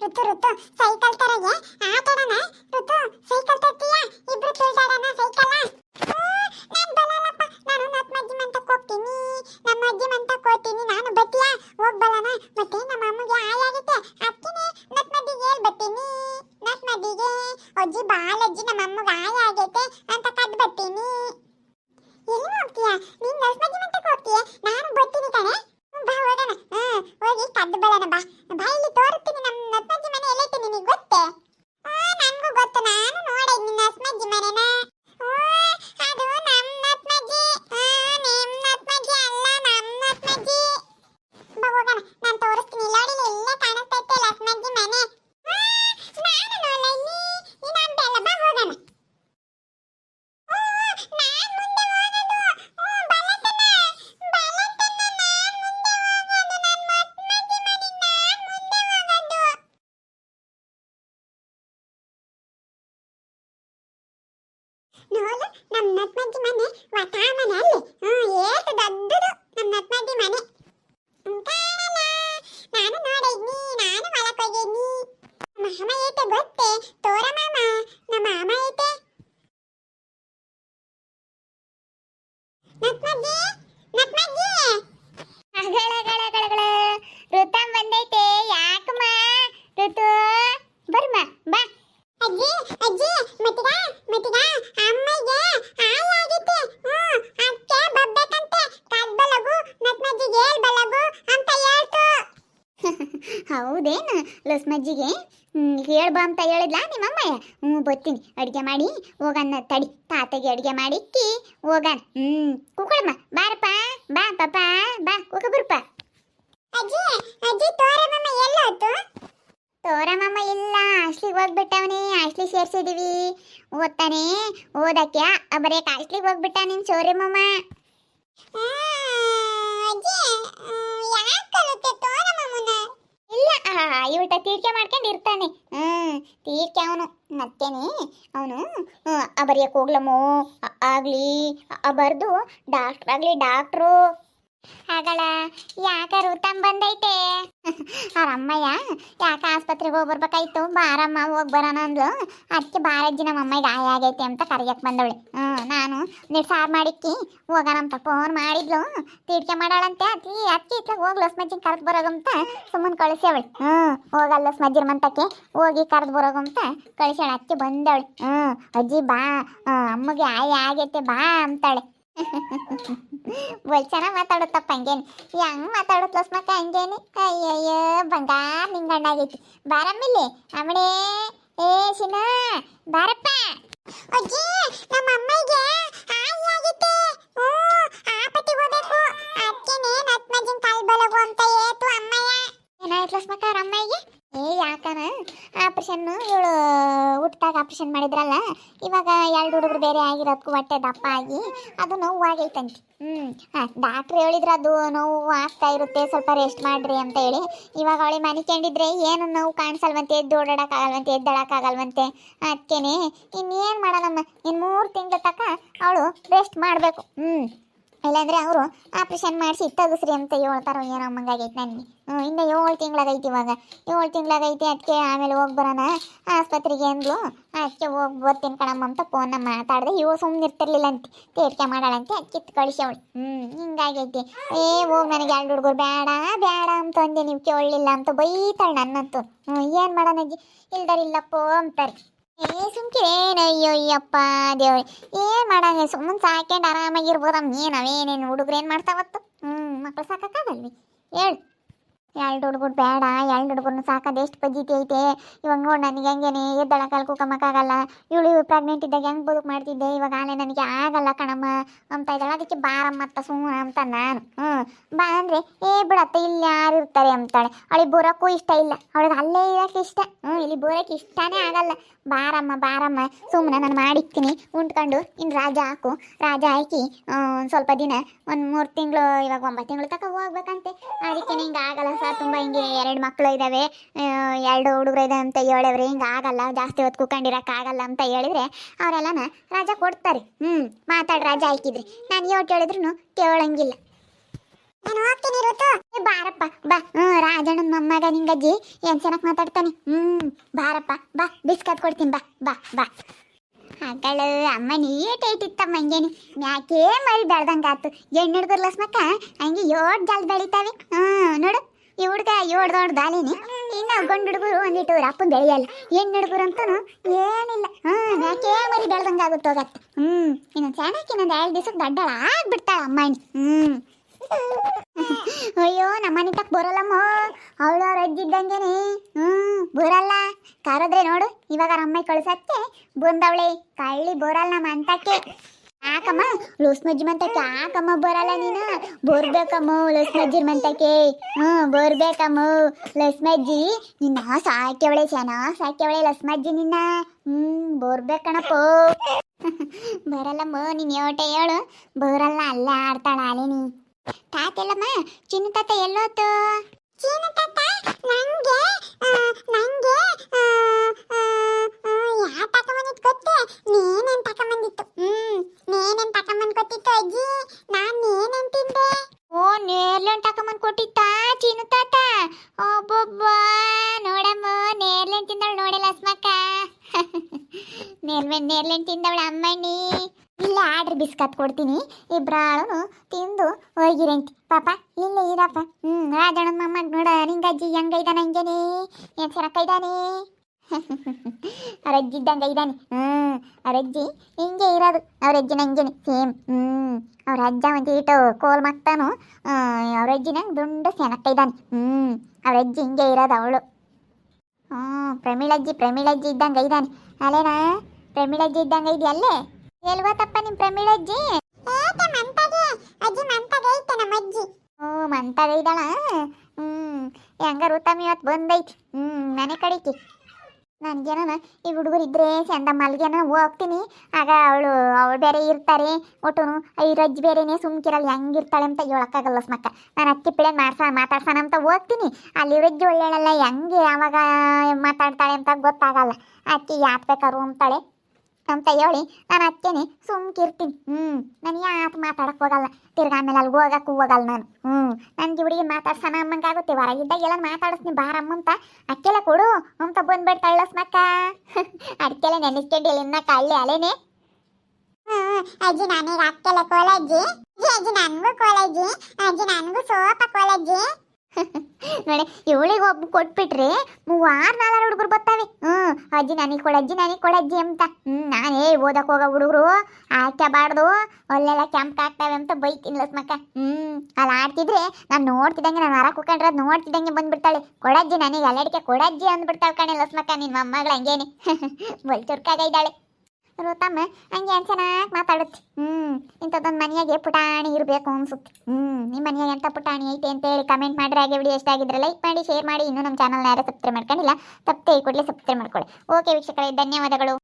ಋತು ಋತು ಸೈಕಲ್ ತರಗೆ. ಆಟ ಆಡೋಣ ಋತು ಸೈಕಲ್ ತರ್ತೀಯ ಇಬ್ರು ತುಳ್ದಾಡೋಣ ಸೈಕಲ್ ನಾನು ಬರಲ್ಲಪ್ಪ ನಾನು ನಮ್ಮ ಅಜ್ಜಿ ಮಂತಕ್ಕೆ ಹೋಗ್ತೀನಿ. ನಮ್ಮ ಅಜ್ಜಿ ಮಂತಕ್ಕೆ ಹೋಗ್ತೀನಿ. ನಾನು ಬತ್ತೀಯ. ಹೋಗ್ ಬರೋಣ ಮತ್ತೆ ನಮ್ಮ ಅಮ್ಮಗೆ ಆಯಾಗುತ್ತೆ ಅದಕ್ಕೆ ನತ್ ಮದ್ದಿಗೆ ಹೇಳ್ ಬರ್ತೀನಿ ನತ್ ಮದ್ದಿಗೆ ಅಜ್ಜಿ ಬಾಲಜ್ಜಿ ನಮ್ಮ ಅಮ್ಮಗೆ ಆಯ ನಿನಗೆ ನೋಡು ನಮ್ಮ ನತ್ಮಜ್ಜಿ ಮನೆ ವಾತಾವರಣ ಅಲ್ಲಿ ಹ್ಮ್ ಏಟು ದೊಡ್ಡದು ನಮ್ಮ ನತ್ಮಜ್ಜಿ ಮನೆ. ಕಾಣಲ್ಲ. ನಾನು ನೋಡಿದ್ನಿ, ನಾನು ಮಲಕೋಗಿದ್ನಿ ಮಾಮ ಏತೆ ಗೊತ್ತೇ? ತೋರ ಮಾಮ ಏತೆ ನತ್ಮಜ್ಜಿ ನತ್ಮಜ್ಜಿ ಅಗಳಗಳಗಳಗಳ ಋತಂ ಬಂದೈತೆ ಯಾಕಮ್ಮ ಋತು ಬರ್ಮ ಬಾ ಅಜ್ಜಿ ಅಜ್ಜಿ ಮತ್ತಿಗ ಮತ್ತಿಗ ಅಮ್ಮಗೆ ಆಯಾಗಿತ್ತೆ ಹ್ಮ್ ಅಕ್ಕೆ ಬಬ್ಬೇಕಂತೆ ಕದ್ಬಲಗು ನತ್ಮಜ್ಜಿಗೆ ಹೇಳ್ಬಲಗು ಅಂತ ಹೇಳ್ತು ಹೌದೇನು ಲಸ್ಮಜ್ಜಿಗೆ ಹೇಳ್ಬಾ ಅಂತ ಹೇಳಿದ್ಲಾ ನಿಮ್ಮಮ್ಮಯ್ಯ ಹ್ಞೂ ಬರ್ತೀನಿ ಅಡುಗೆ ಮಾಡಿ ಹೋಗಣ್ಣ ತಡಿ. ತಾತಗೆ ಅಡುಗೆ ಮಾಡಿಕ್ಕಿ ಹೋಗನ್ ಹ್ಞೂ ಕುಕ್ಕಳಮ್ಮ ಬಾರಪ್ಪ. ಬಾ ಪಾಪ. ಬಾ ಕುಕ ಬರ್ಪ ಅಜ್ಜಿ ಅಜ್ಜಿ ತೋರಮ್ಮ ಎಲ್ಲೋತು ತೋರಮ್ಮಮ್ಮ ಇಲ್ಲ. ಹಾಸ್ಲಿಗೆ ಹೋಗ್ಬಿಟ್ಟವನೇ. ಹಾಸ್ಲಿ ಸೇರ್ಸಿದೀವಿ. ಓದ್ತಾನೆ. ಓದಕ್ಕೆ ಬರೇ ಹಾಸ್ಲಿಗೆ ಹೋಗ್ಬಿಟ್ಟ ನಿನ್ ಸೋರಿಮಮ್ಮ ಆ, ಅಜ್ಜಿ ಯಾಕೆ ತೋರಮಮ್ಮನ ಇಲ್ಲ. ಇವಟ ತೀರ್ಕೆ ಮಾಡ್ಕೊಂಡು ಇರ್ತಾನೆ. ಹ್ಮ್, ತೀರ್ಕೆ ಅವನು. ಮತ್ತೇನೆ, ಅವನು ಬರೆಯಕ್ಕೆ ಹೋಗ್ಲಮ್ಮೋ? ಆಗ್ಲಿ, ಆ ಬರ್ದು ಡಾಕ್ಟ್ರ್ ಆಗಲಿ ಡಾಕ್ಟ್ರು ಹಾಗಳ ಯಾಕ ಋತಮ್ ಬಂದೈತೆ? ಅವ್ರ ಯಾಕ ಆಸ್ಪತ್ರೆಗೆ ಹೋಗಿ ಬರ್ಬೇಕಾಯ್ತು? ಬಾರಮ್ಮ, ಹೋಗಿ ಬರೋಣ ಅಂದ್ಲು. ಅದಕ್ಕೆ ಬಾರಜ್ಜಿ ನಮ್ಮ ಅಮ್ಮಗೆ ಗಾಯ ಆಗೈತೆ ಅಂತ ಕರೆಯಕ್ಕೆ ಬಂದವಳೆ. ಹ್ಞೂ ನಾನು ಸಾರು ಮಾಡಿಕ್ಕಿ ಹೋಗೋಣಂತ ಫೋನ್ ಮಾಡಿದ್ಲು. ತೀಡ್ಕೆ ಮಾಡಾಳಂತೆ. ಅತ್ತಿ ಅದಕ್ಕೆ ಇತ್ಲಾಗ ಹೋಗಿ ಲಸ್ಮಜ್ಜಿನ ಕರೆದು ಬರೋಗಂತ ಸುಮ್ಮನೆ ಕಳಿಸ್ಯಾವಳೆ. ಹ್ಞೂ ಹೋಗಲ್ಲ ಲಸ್ಮಜ್ಜಿರ ಮಂತಕ್ಕೆ ಹೋಗಿ ಕರೆದು ಬರೋಗಂತ ಕಳಿಸ್ಯಾಳ. ಅಕ್ಕಿ ಬಂದವಳೆ. ಹ್ಞೂ ಅಜ್ಜಿ ಬಾ. ಅಮ್ಮಗೆ ಆಯ ಆಗೈತೆ, ಬಾ ಅಂತಾಳೆ. ಬಲ್ ಚೆನ್ನಾಗಿ ಮಾತಾಡುತ್ತಪ್ಪ ಹಂಗೇನು. ಹೆಂಗ್ ಮಾತಾಡುತ್ತಲಸ್ ಮಕ್ಕ ಹಂಗೇನಿ? ಅಯ್ಯಯ್ಯ, ಬಂಗಾರ ನಿಂಗಣ್ಣಾಗೈತಿ ಬಾರಮ್ಮಿಲ್ಲಿ ಅಮ್ಮಡೇ ಏ, ಶಿನ. ಬಾರಪ್ಪ. ಅಜ್ಜಿ, ನಮ್ಮ ಅಮ್ಮಗೆ ಆಯಾಗಿತ್ತೆ ಓ ಆಪತ್ತಿಗೆ ಹೋಗ್ಬೇಕು. ಅದಕ್ಕೇನೆ ಕಾಲ್ ಬಳಗು ಅಂತ ಏತು ಅಮ್ಮಯ್ಯ. ಏನಾಯ್ತು ಲಸ್ಮಕ್ಕ ಅವ್ರ ಅಮ್ಮಗೆ ಏ, ಯಾಕನ? ಆಪ್ರೇಷನ್ ಇವಳು ಹುಟ್ಟಾಗ ಆಪ್ರೇಷನ್ ಮಾಡಿದ್ರಲ್ಲ, ಇವಾಗ ಎರಡು ಹುಡುಗರು ಬೇರೆ ಆಗಿರೋದಕ್ಕೂ ಹೊಟ್ಟೆ ದಪ್ಪ ಆಗಿ ಅದು ನೋವು ಆಗೈತಂತೆ ಹ್ಞೂ ಹಾಂ ಡಾಕ್ಟ್ರ್ ಹೇಳಿದ್ರೆ ಅದು ನೋವು ಆಗ್ತಾ ಇರುತ್ತೆ, ಸ್ವಲ್ಪ ರೆಸ್ಟ್ ಮಾಡಿರಿ ಅಂತ ಹೇಳಿ. ಇವಾಗ ಅವಳಿ ಮನಿಕೊಂಡಿದ್ರೆ ಏನು ನೋವು ಕಾಣಿಸಲ್ವಂತೆ, ಎದ್ದು ಓಡಾಡೋಕ್ಕಾಗಲ್ವಂತೆ, ಎದ್ದಳಕ್ಕಾಗಲ್ವಂತೆ? ಅದಕ್ಕೇನೆ ಇನ್ನೇನು ಮಾಡೋಣಮ್ಮ ಇನ್ನು ಮೂರು ತಿಂಗಳ ತನಕ ಅವಳು ರೆಸ್ಟ್ ಮಾಡಬೇಕು. ಹ್ಞೂ ಇಲ್ಲಾಂದ್ರೆ ಅವರು ಆಪ್ರೇಷನ್ ಮಾಡಿಸಿ ತಗಸ್ರಿ ಅಂತ ಹೇಳ್ತಾರೋ ಏನೋ ಅಮ್ಮಂಗಾಗೈತೆ ನನಗೆ. ಹ್ಞೂ ಇನ್ನು ಏಳು ತಿಂಗಳಾಗೈತಿ ಇವಾಗ. ಏಳು ತಿಂಗಳಾಗೈತಿ ಅದಕ್ಕೆ ಆಮೇಲೆ ಹೋಗಿ ಬರೋಣ. ಆಸ್ಪತ್ರೆಗೆ ಅಂದ್ಲು. ಅದಕ್ಕೆ ಹೋಗಿ ಬರ್ತೀನಿ ಕಣಮ್ಮ ಅಂತ ಫೋನ್ನ ಮಾತಾಡಿದೆ. ಇವು ಸುಮ್ಮನೆ ಇರ್ತಿರ್ಲಿಲ್ಲ ಅಂತ ತೇರ್ಕೆ ಮಾಡಾಳಂತೆ ಕಿತ್ತು ಕಳಿಸವಳು ಹ್ಞೂ ಹಿಂಗಾಗೈತಿ. ಏ, ಹೋಗಿ ನನಗೆ ಎರಡು ಹುಡುಗರು ಬೇಡ ಬೇಡ ಅಂತ ಅಂದೆ. ನೀವು ಕೇಳಲಿಲ್ಲ ಅಂತ ಬೈತಾಳೆ ನನ್ನಂತೂ. ಹ್ಞೂ ಏನು ಮಾಡೋಣ ಇಲ್ದಾರಿಲ್ಲಪ್ಪೋ ಅಂತಾರೆ. ಏ ಸುಮ್ಕಿರೇನು ಅಯ್ಯೋ ಅಯ್ಯಪ್ಪ ದೇವ್ರಿ. ಏನ್ ಮಾಡಂಗ? ಸುಮ್ಮನೆ ಸಾಕೊಂಡು ಆರಾಮಾಗಿರ್ಬೋದಮ್ಮ. ಏನು ಅವೇನೇನು ಹುಡುಗ್ರು ಏನು ಮಾಡ್ತಾವತ್ತು? ಹ್ಞೂ ಮಕ್ಳು ಸಾಕಾಗಲ್ವಿ ಹೇಳು. ಎರಡು ಹುಡುಗರು ಬೇಡ, ಎರಡು ಹುಡುಗರು ಸಾಕೋದು ಎಷ್ಟು ಪಜ್ಜಿತಿ ಐತೆ? ಇವಾಗ ನೋಡಿ ನನಗೆ ಹೆಂಗೇನೆ ಎದ್ದಳಕಾಲ ಕೂಕಮ್ಮಕ್ಕಾಗಲ್ಲ ಇವಳು ಪ್ರೆಗ್ನೆಂಟ್ ಇದ್ದಾಗ ಹೆಂಗೆ ಬದುಕು ಮಾಡ್ತಿದ್ದೆ? ಇವಾಗ ಆಲೆ ನನಗೆ ಆಗಲ್ಲ ಕಣಮ್ಮ ಅಂತ ಇದ್ದಾಳೆ. ಅದಕ್ಕೆ ಬಾರಮ್ಮ ಅಂತ ಸುಮ್ಮ ಅಂತ ನಾನು. ಹ್ಞೂ ಬಾ ಅಂದರೆ, ಏ ಬಿಡತ್ತ, ಇಲ್ಲಿ ಯಾರು ಇರ್ತಾರೆ ಅಂತಾಳೆ. ಅವಳಿಗೆ ಬರೋಕ್ಕೂ ಇಷ್ಟ ಇಲ್ಲ. ಅವಳಿಗೆ ಅಲ್ಲೇ ಇರೋಕ್ಕೆ ಇಷ್ಟ. ಹ್ಞೂ ಇಲ್ಲಿ ಬರೋಕ್ಕೆ ಇಷ್ಟನೇ ಆಗಲ್ಲ. ಬಾರಮ್ಮ ಬಾರಮ್ಮ ಸುಮ್ಮನೆ ನಾನು ಮಾಡಿಕ್ತೀನಿ. ಉಂಡ್ಕೊಂಡು ಇನ್ನು ರಾಜ ಹಾಕು. ರಾಜ ಹಾಕಿ ಸ್ವಲ್ಪ ದಿನ, ಒಂದು ಮೂರು ತಿಂಗಳು, ಇವಾಗ ಒಂಬತ್ತು ತಿಂಗಳು ತಕ ಹೋಗ್ಬೇಕಂತೆ. ಅದಕ್ಕೆ ಹಿಂಗೆ ಆಗಲ್ಲ ಸರ್ ತುಂಬ ಹಿಂಗೆ ಎರಡು ಮಕ್ಕಳು ಇದ್ದಾವೆ ಎರಡು ಹುಡುಗರು ಇದಾವೆ ಅಂತ ಹೇಳವ್ರಿ, ಹಿಂಗೆ ಆಗಲ್ಲ, ಜಾಸ್ತಿ ಹೊತ್ತು ಆಗಲ್ಲ ಅಂತ ಹೇಳಿದ್ರೆ ಅವರೆಲ್ಲನ ರಾಜ ಕೊಡ್ತಾರೆ. ಹ್ಮ್, ಮಾತಾಡಿ ರಾಜ ಹಾಕಿದ್ರಿ. ನಾನು ಯೋಟ್ ಹೇಳಿದ್ರು ಕೇಳಂಗಿಲ್ಲ. ನಾನು ಹೋಗ್ತೀನಿ ಋತು. ಬಾರಪ್ಪ, ಬಾ. ಹ್ಞೂ ರಾಜಣ್ಣನ ಮೊಮ್ಮಗ ನಿಂಗಜ್ಜಿ, ಏನ್ ಚೆನ್ನಾಗಿ ಮಾತಾಡ್ತಾನೆ. ಹ್ಮ್, ಬಾರಪ್ಪ, ಬಾ, ಬಿಸ್ಕತ್ ಕೊಡ್ತೀನಿ, ಬಾ ಬಾ ಬಾ. ಮಗಳು ಅಮ್ಮ ನೀಟ್ ಐಟಿತ್ತಮ್ಮ ಹಂಗೇನಿ. ಯಾಕೆ ಮರಿ ಬೆಳ್ದಂಗಾತು ಹೆಣ್ಣು ಹುಡುಗರು ಲಸ್ಮಕ್ಕ, ಹಂಗೆ ಯೋಟ್ ಜಲ್ ಬೆಳಿತಾವೆ. ಹ್ಮ್, ನೋಡು. ಈ ಹುಡುಗ ಏಳು ದೊಡ್ಡ ದಾಲಿನಿ ಇನ್ನು ಗಂಡು ಹುಡುಗರು ಒಂದಿಟ್ಟು ಅಪ್ಪನ ಬೆಳೆಯಲ್ಲ. ಏನು ಹುಡುಗರು ಅಂತೂ ಏನಿಲ್ಲ. ಹ್ಞೂ ಯಾಕೆ ಮರಿ ಬೆಳ್ದಂಗಾಗುತ್ತೆ ಹೋಗತ್ತೆ ಹ್ಞೂ ಇನ್ನು ಚೆನ್ನಾಗಿ ಇನ್ನೊಂದು ಎರಡು ದಿವಸಕ್ಕೆ ದಡ್ಡಳ ಆಗ್ಬಿಡ್ತಾಳೆ ಅಮ್ಮಣ್ಣಿ. ಹ್ಞೂ ಅಯ್ಯೋ, ನಮ್ಮನೆ ತಕ್ಕ ಬರಲ್ಲಮ್ಮ. ಅವಳು ಅವ್ರ ಅಜ್ಜಿದ್ದಂಗೆನೆ. ಹ್ಮ್, ಬರಲ್ಲ. ಕರೆದ್ರೆ ನೋಡು, ಇವಾಗ ಅಮ್ಮ ಕಳ್ಸತ್ತೆ ಬಂದವಳೆ. ಕಳ್ಳಿ ಬರಲ್ಲ ನಮ್ಮ ಅಂತಕ್ಕೆ ಯಾಕಮ್ಮ? ಲಸ್ಮಜ್ಜಿ ಮಂತಕ್ಕೆ ಯಾಕಮ್ಮ ಬರಲ್ಲ ನೀನು? ಬರ್ಬೇಕಮ್ಮ, ಲೂಸ್ ಮಜ್ಜಿ ಮಂತಕ್ಕೆ. ಹ್ಮ್ ಬರ್ಬೇಕಮ್ಮ, ಲಸ್ ಮಜ್ಜಿ. ನಿನ್ನ ಸಾಕ್ಯವಳೆ, ಚೆನ್ನ ಸಾಕ್ಯವಳೆ ಲಸ್ಮಜ್ಜಿ ನಿನ್ನ. ಹ್ಮ್ ಬರ್ಬೇಕಣಪ್ಪ. ಬರಲ್ಲಮ್ಮ, ನೀನ್ ಯೋಟೆ ಹೇಳು. ಬರಲ್ಲ, ಅಲ್ಲೇ ಆಡ್ತಾಳ ಅಲೆ ನೀ. ತಾತೆಲ್ಲಮ್ಮ, ಚಿನ್ನ ತಾತ ಎಲ್ಲೋತು? ಚಿನ್ನ ತಾತ, ನಂಗೆ ನೇರ್ಲೆಂಟ್ ತಿಂದವಳು ನೋಡಿಲ್ಲ ಅಸ್ಮಕ್ಕ? ನೇರ್ಲೆಂಟ್ ತಿಂದವಳ ಅಮ್ಮಣ್ಣಿ. ಇಲ್ಲ ಆಡ್ರಿ ಬಿಸ್ಕತ್ ಕೊಡ್ತೀನಿ. ಇಬ್ಬರಾಳು ತಿಂದು ಹೋಗಿರಂತಿ. ಪಾಪ, ಇಲ್ಲ ಇರಪ್ಪ. ಹ್ಮ್, ರಾಜಣ್ಣನ ಮಮ್ಮಗ್ ನೋಡ, ನಿಂಗಜ್ಜಿ ಹೆಂಗೈದಾನ ಹಂಗೇನೆ ಏನು ಸರಕೈದಾನೆ ಇದ್ದಾನೆ ಅವ್ರಜ್ಜಿ ಇದ್ದಂಗ ಇದ್ದಾನೆ ಹ್ಮ್, ಅವ್ರ ಅಜ್ಜಿ ಹಿಂಗೆ ಇರೋದು. ಅವರಜ್ಜಿ ಹಂಗೇನೆ ಸೇಮ್. ಹ್ಮ್, ಅವ್ರ ಅಜ್ಜ ಒಂದು ಇಟ್ಟು ಕೋಲ್ ಮಕ್ತಾನು ಅವ್ರ ಅಜ್ಜಿನ ದುಂಡು ಸೆನಕ್ಕ ಇದ್ದಾನೆ ಹ್ಮ್, ಅವ್ರ ಅಜ್ಜಿ ಹಿಂಗೆ ಇರೋದು ಅವಳು. ಹ್ಮ್ ಪ್ರಮೀಳಜ್ಜಿ ಪ್ರಮೀಳಜ್ಜಿ ಇದ್ದಂಗೆ ಇದ್ದಾನೆ. ಅಲ್ಲೇನಾ? ಪ್ರಮೀಳಜ್ಜಿ ಇದ್ದಂಗೆ ಇದೆಯಲ್ಲೇ ಎಲ್ವತ್ತಪ್ಪ ಪ್ರಮೀಳಜ್ಜಿ? ನಮ್ಮ ಅಜ್ಜಿ ಹ್ಞೂ ಮಂತಾಗ ಇದ್ದಾಳ? ಹ್ಞೂ ಹೆಂಗಾರು ತಮ್ಮ ಇವತ್ತು ಬಂದೈತಿ. ಹ್ಞೂ ಮನೆ ಕಡಿಕೆ ನನ್ಗೇನ ಈ ಹುಡುಗರು ಇದ್ರೆ ಚಂದ ಮಲ್ಗೆನ ಹೋಗ್ತೀನಿ. ಆಗ ಅವಳು ಅವಳು ಬೇರೆ ಇರ್ತಾರೆ. ಒಟ್ಟು ರಜ್ ಬೇರೆನೆ, ಸುಮ್ಕಿರಲ್ಲ, ಹೆಂಗಿರ್ತಾಳೆ ಅಂತ ಹೇಳೋಕ್ಕಾಗಲ್ಲ ಸ್ಮಕ್ಕ ನಾನು ಅಕ್ಕಿ ಪಿಳೆ ಮಾಡ್ಸ ಮಾತಾಡ್ಸೋಣ ಅಂತ ಹೋಗ್ತೀನಿ. ಅಲ್ಲಿ ರಜ್ಜಿ ಒಳ್ಳೆಯಲ್ಲ ಹೆಂಗೆ ಯಾವಾಗ ಮಾತಾಡ್ತಾಳೆ ಅಂತ ಗೊತ್ತಾಗಲ್ಲ. ಅಕ್ಕಿ ಯಾಕೆ ಬೇಕಾರು ಅಂತಾಳೆ. ಅಂತ ಹೇಳಿ ನಾನು ಅಕ್ಕೇನೆ ಸುಮ್ಕಿರ್ತೀನಿ. ಹ್ಞೂ ನಾನು ಯಾತ್ ಮಾತಾಡಕ್ಕೆ ಹೋಗಲ್ಲ. ತಿರ್ಗಾ ಆಮೇಲೆ ಅಲ್ಲಿ ಹೋಗಕ್ಕೂ ಹೋಗಲ್ಲ ನಾನು. ಹ್ಞೂ ನನಗೆ ಹುಡುಗಿ ಮಾತಾಡ್ಸೋಣ ಅಮ್ಮಂಗಾಗುತ್ತೆ ಹೊರಗಿದ್ದಾಗ ಎಲ್ಲ ಮಾತಾಡಿಸ್ತೀನಿ. ಬಾರಮ್ಮ ಅಂತ ಅಕ್ಕೆಲ್ಲ ಕೊಡು. ಅಂತ ಬಂದ್ಬಿಡ್ತಾಳ ಸ್ಮಕ್ಕ ಅಡ್ಕೆಲ್ಲ ನೆನೆಸ್ಕೊಂಡಿಲ್ಲ ಇನ್ನ ಕಳ್ಳಿ ಅಲೇನೆ. ಅಜ್ಜಿ, ನನಗೆ ಅಕ್ಕೆಲ್ಲ ಕೋಲಜ್ಜಿ. ಅಜ್ಜಿ, ನನ್ಗೂ ಕೋಲಜ್ಜಿ. ಅಜ್ಜಿ, ನನಗೂ ಸೋಪ ಕೋಲಜ್ಜಿ. ನೋಡಿ, ಇವಳಿಗೆ ಒಬ್ಬ ಕೊಟ್ಬಿಟ್ರೆ ಮೂವಾರು ನಾಲ್ಕು ಹುಡುಗರು ಬರ್ತಾವೆ. ಹ್ಞೂ ಅಜ್ಜಿ ನನಗೆ ಕೊಡಜ್ಜಿ ನನಗೆ ಕೊಡಜ್ಜಿ ಅಂತ. ಹ್ಞೂ ನಾನೇ ಓದಕ್ಕೆ ಹೋಗೋ ಹುಡುಗರು ಹಾಕ್ಯಬಾರ್ದು ಅಲ್ಲೆಲ್ಲ ಕೆಂಪು ಹಾಕ್ತಾವೆ ಅಂತ ಬೈತೀನಿ ಲಸ್ಮಕ್ಕ ಹ್ಞೂ ಅಲ್ಲಿ ಆಡ್ತಿದ್ರೆ ನಾನು ನೋಡ್ತಿದ್ದಂಗೆ, ನಾನು ಹರಕ್ಕೆ ಹೋಗ್ಕೊಂಡ್ರೆ ಅದ್ ನೋಡ್ತಿದ್ದಂಗೆ ಬಂದ್ಬಿಡ್ತಾಳೆ. ಕೊಡಜ್ಜಿ ನನಗೆ ಅಲ್ಲಡಿಕೆ ಕೊಡಜ್ಜಿ ಅಂದ್ಬಿಡ್ತಾವೆ ಕಣೆ ಲಸ್ಮಕ್ಕ ನಿನ್ನ ಮೊಮ್ಮಗಳು ಹಂಗೇನೆ. ಬಲ್ ಚುರ್ಕಾಗ ಇದ್ದಾಳೆ ರೋತಮ್ಮ ಹಂಗೆ ಏನು ಚೆನ್ನಾಗಿ ಮಾತಾಡುತ್ತೆ. ಹ್ಞೂ ಇಂಥದ್ದೊಂದು ಮನೆಯಾಗೆ ಪುಟಾಣಿ ಇರಬೇಕು ಅನ್ಸುತ್ತೆ. ಹ್ಞೂ ನಿಮ್ಮ ಮನೆಯಾಗೆ ಎಂಥ ಪುಟಾಣಿ ಐತೆ ಅಂತ ಹೇಳಿ ಕಮೆಂಟ್ ಮಾಡಿದ್ರೆ ಹಾಗೆ ವಿಡಿಯೋ ಇಷ್ಟ ಆಗಿದ್ರೆ ಲೈಕ್ ಮಾಡಿ ಶೇರ್ ಮಾಡಿ. ಇನ್ನೂ ನಮ್ಮ ಚಾನಲ್ನ ಯಾರು ಸಬ್ಸ್ಕ್ರೈಬ್ ಮಾಡ್ಕೊಂಡಿಲ್ಲ ತಪ್ಪೇ ಕೂಡಲೇ ಸಬ್ಸ್ಕ್ರೈಬ್ ಮಾಡ್ಕೊಳ್ಳಿ. ಓಕೆ ವೀಕ್ಷಕರೇ, ಧನ್ಯವಾದಗಳು.